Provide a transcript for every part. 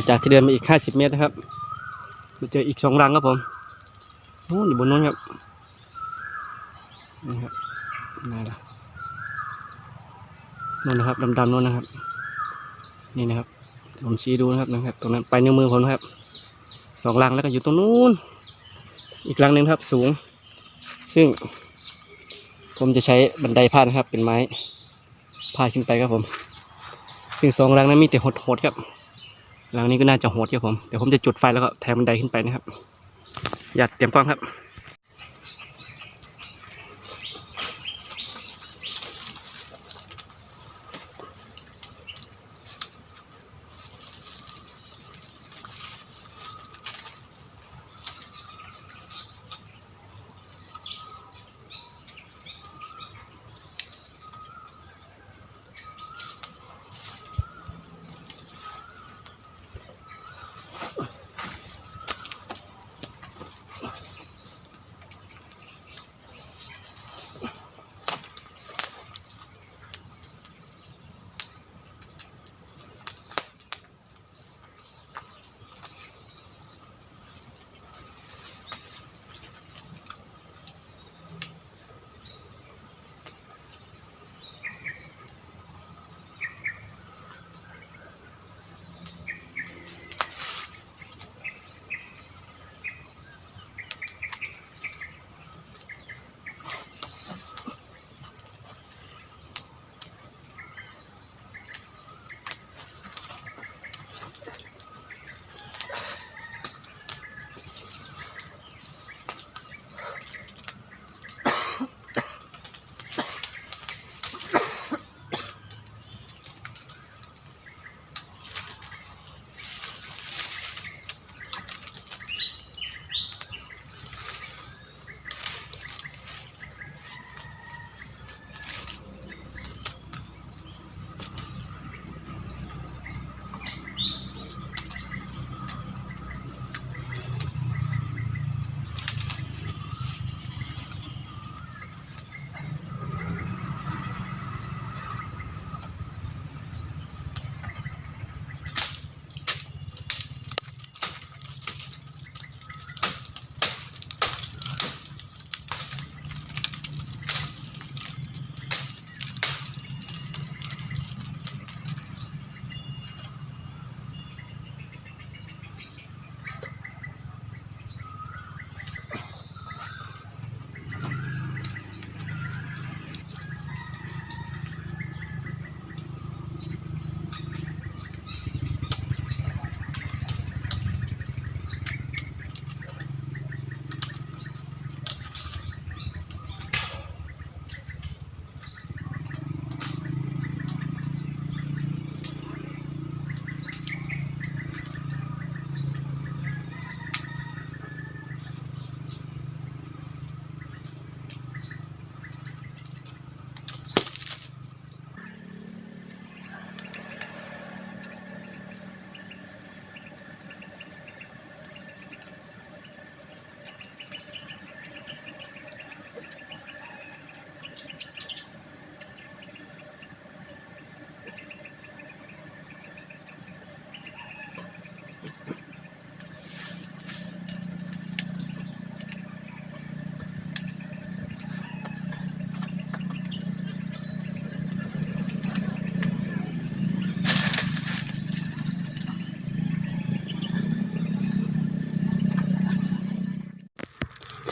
ลังจากที่เดินมาอีกห้าสิบเมตรนะครับมาเจออีกสองรังครับผมโอ้อยู่บนนู้นครับนี่ครับนี่ละนู่นนะครับดำๆนู่นนะครับ นี่นะครับผมชี้ดูนะครับนะครับ ตรงนั้นไปนิ้วมือผมนะครับสองรังแล้วก็อยู่ตรงนู้น อีกรังหนึ่งครับสูง ซึ่ง ผมจะใช้บันไดพาดนะครับ เป็นไม้พาดขึ้นไปครับผม ซึ่งสองรังนั้นมีแต่โหดๆครับ รังนี้ก็น่าจะโหดครับผม เดี๋ยวผมจะจุดไฟแล้วก็แทงบันไดขึ้นไปนะครับ อย่าเตรียมกล้องครับ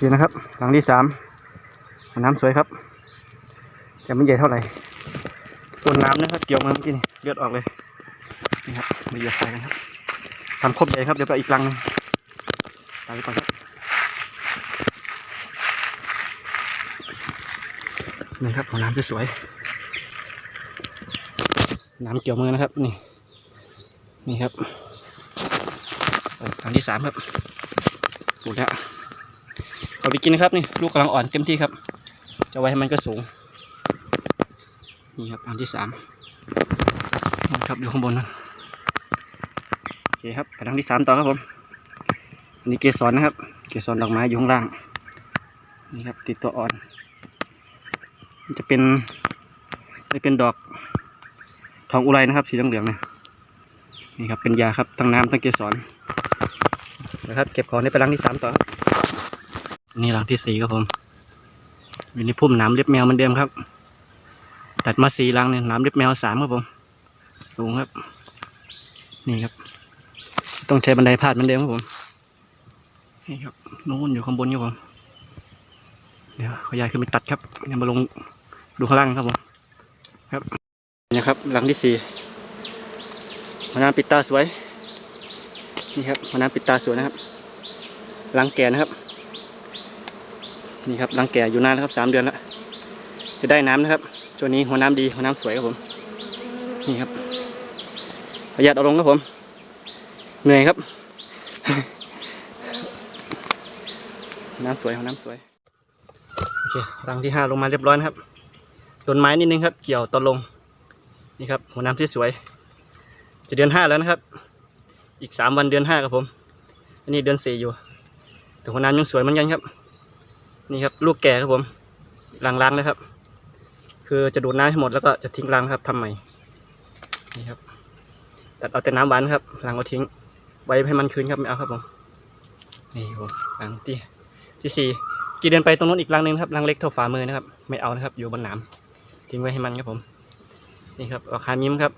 เคนะครับ หลังที่สามน้ำสวยครับ แต่ไม่ใหญ่เท่าไหร่ตัวน้ำนะครับเกี่ยวมาเมื่อกี้นี่เลือดออกเลยนี่ครับมาเหยียบไฟกันครับทำครบใหญ่ครับเดี๋ยวไปอีกรังตามไปก่อนครับนี่ครับหัวน้ำจะสวย น้ำเกี่ยวมือนะครับ นี่ นี่ครับไปรังที่สามครับสูดแล้ว เอาไปกินนะครับนี่ลูกกำลังอ่อนเต็มที่ครับ จะไว้ให้มันก็สูง นี่ครับอันที่สามนะครับอยู่ข้างบนนะโอเคครับไปทางที่สามต่อครับผมอันนี้เกสรนะครับ เกสรดอกไม้อยู่ข้างล่าง นี่ครับติดตัวอ่อนมันจะเป็นจะเป็นดอกทองอุไรนะครับ สีเหลืองๆเนี่ยนี่ครับเป็นยาครับทั้งน้ำทั้งเกสรนะครับ เก็บของนี่ไปรังที่สามต่อครับ นี่รังที่สี่ครับผมอยู่ในพุ่มหน้ำเล็บแมวเหมือนเดิมครับตัดมาสี่รังเนี่ยหน้ำเล็บแมวสามครับผม สูงครับ นี่ครับ ต้องใช้บันไดพาดเหมือนเดิมครับผมนี่ครับนู้นอยู่ข้างบนครับผมเดี๋ยวขยายขึ้นไปตัดครับเดี๋ยวมาลงดูข้างล่างครับผมครับนี่ครับหลังที่สี่มะนาวปิดตาสวยนี่ครับมะนาวปิดตาสวยนะครับหลังแก่นะครับ นี่ครับหลังแก่อยู่นานแล้วครับสามเดือนแล้วจะได้น้ำนะครับช่วงนี้หัวน้ำดีหัวน้ำสวยครับผม นี่ครับประหยัดเอาลงครับผม เหนื่อยครับ น้ำสวยหัวน้ำสวยโอเครังที่ห้าลงมาเรียบร้อยนะครับต้นไม้นิดนึงครับ เกี่ยวตอนลง นี่ครับ หัวน้ำที่สวย จะเดือนห้าแล้วนะครับ อีกสามวันเดือนห้าครับผม อันนี้เดือนสี่อยู่แต่หัวน้ำยังสวยเหมือนกันครับ นี่ครับลูกแก่ครับผมล้างๆนะครับ คือจะดูดน้ำให้หมดแล้วก็จะทิ้งรังครับทำใหม่นี่ครับตัดเอาแต่น้ำหวานครับรังเอาทิ้ง ไว้ให้มันคืนครับไม่เอาครับผมนี่ครับผมรังที่ที่สี่กี่เดินไปตรงนู้นอีกรังหนึ่งครับรังเล็กเท่าฝ่ามือนะครับ ไม่เอานะครับ อยู่บนหนามทิ้งไว้ให้มันครับผม นี่ครับราคามิ้มครับ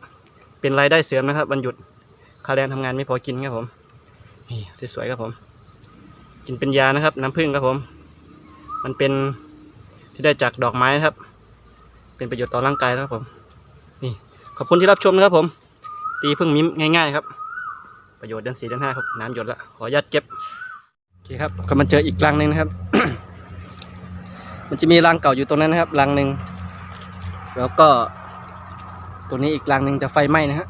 เป็นรายได้เสริมนะครับวันหยุดค่าแรงทำงานไม่พอกินครับผม นี่ที่สวยครับผม กินเป็นยานะครับ น้ำผึ้งครับผม มันเป็นที่ได้จากดอกไม้นะครับ เป็นประโยชน์ต่อร่างกายนะครับผม นี่ขอบคุณที่รับชมนะครับผม ตีพึ่งมิ้มง่ายๆครับ ประโยชน์ดือนสี่ดือนห้าครับน้ำหยดละขออนุญาตเก็บโอเคครับก็มาเจออีกรังหนึ่งนะครับ มันจะมีรังเก่าอยู่ตรงนั้นนะครับรังหนึ่งแล้วก็ตัวนี้อีกรังหนึ่งจะไฟไหม้นะฮะ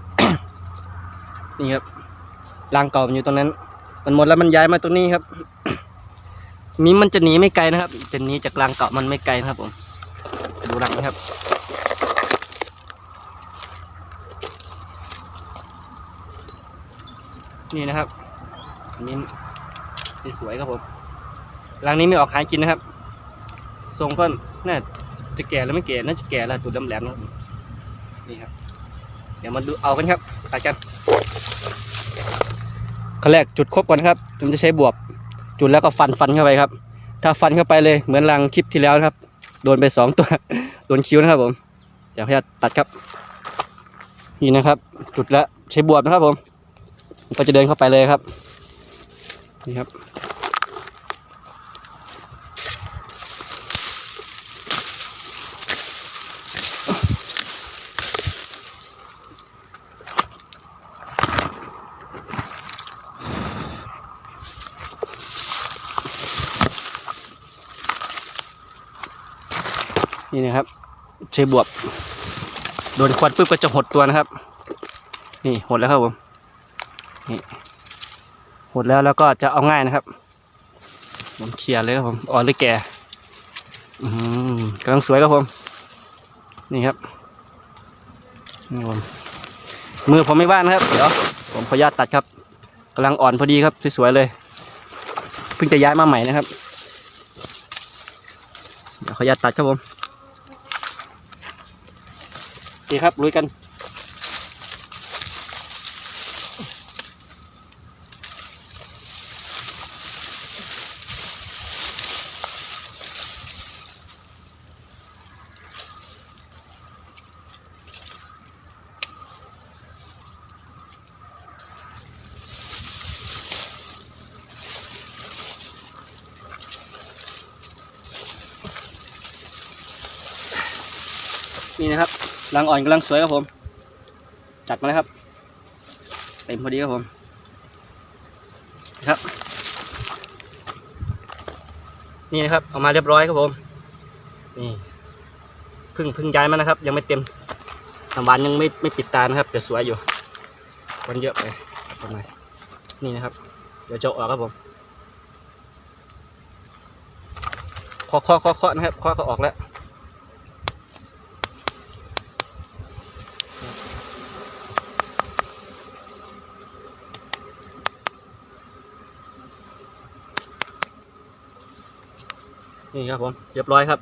นี่ครับรังเก่ามันอยู่ตรงนั้น มันหมดแล้วมันย้ายมาตรงนี้ครับ มีมันจะหนีไม่ไกลนะครับ จะหนีจากรังเก่ามันไม่ไกลนะครับผมดูรังนะครับ นี่นะครับอันนี้สวยครับผมรังนี้ไม่ออกหากินนะครับทรงก็น่าจะแก่แล้วไม่แก่น่าจะแก่แล้วตัวดำแหลมนะครับนี่ครับ เดี๋ยวมาดูเอากันครับไปกันขั้นแรกจุดครบก่อนครับผมจะใช้บวบ จุดแล้วก็ฟันฟันเข้าไปครับ ถ้าฟันเข้าไปเลยเหมือนรังคลิปที่แล้วครับ โดนไปสองตัว โดนคิ้วนะครับผมเดี๋ยวพยายามตัดครับ นี่นะครับ จุดแล้วใช้บวบนะครับผม ก็จะเดินเข้าไปเลยครับ นี่ครับ นี่นะครับใช้บวบ โดนควันปุ๊บก็จะหดตัวนะครับ นี่หดแล้วครับผมนี่หดแล้วแล้วก็จะเอาง่ายนะครับ ผมเคลียร์เลยครับผมอ่อนหรือแก่อืมกำลังสวยครับผม นี่ครับนี่ผมมือผมไม่ว่านะครับ เดี๋ยวผมขออนุญาตตัดครับกำลังอ่อนพอดีครับสวยๆเลยเพิ่งจะย้ายมาใหม่นะครับ เดี๋ยวขออนุญาตตัดครับผม โอเคครับลุยกัน นี่นะครับ รังอ่อนกำลังสวยครับผม จัดมาเลยครับ เต็มพอดีครับผมนะครับ นี่นะครับเอามาเรียบร้อยครับผม นี่พึ่งพึ่งย้ายมานะครับ ยังไม่เต็มน้ำหวานยังไม่ไม่ปิดตานะครับแต่สวยอยู่คนเยอะไปประมนี่นะครับ เดี๋ยวจะออกครับผมเคาะเคาะเคาะนะครับเคาะก็ออกแล้ว นี่ครับผมเรียบร้อยครับ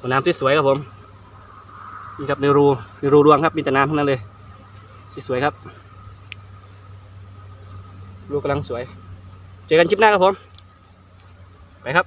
หัวน้ำที่สวยครับผมนี่ครับในรูในรูรวงครับมีแต่น้ำทั้งนั้นเลยสวยครับรูกำลังสวย เจอกันคลิปหน้าครับผม ไปครับ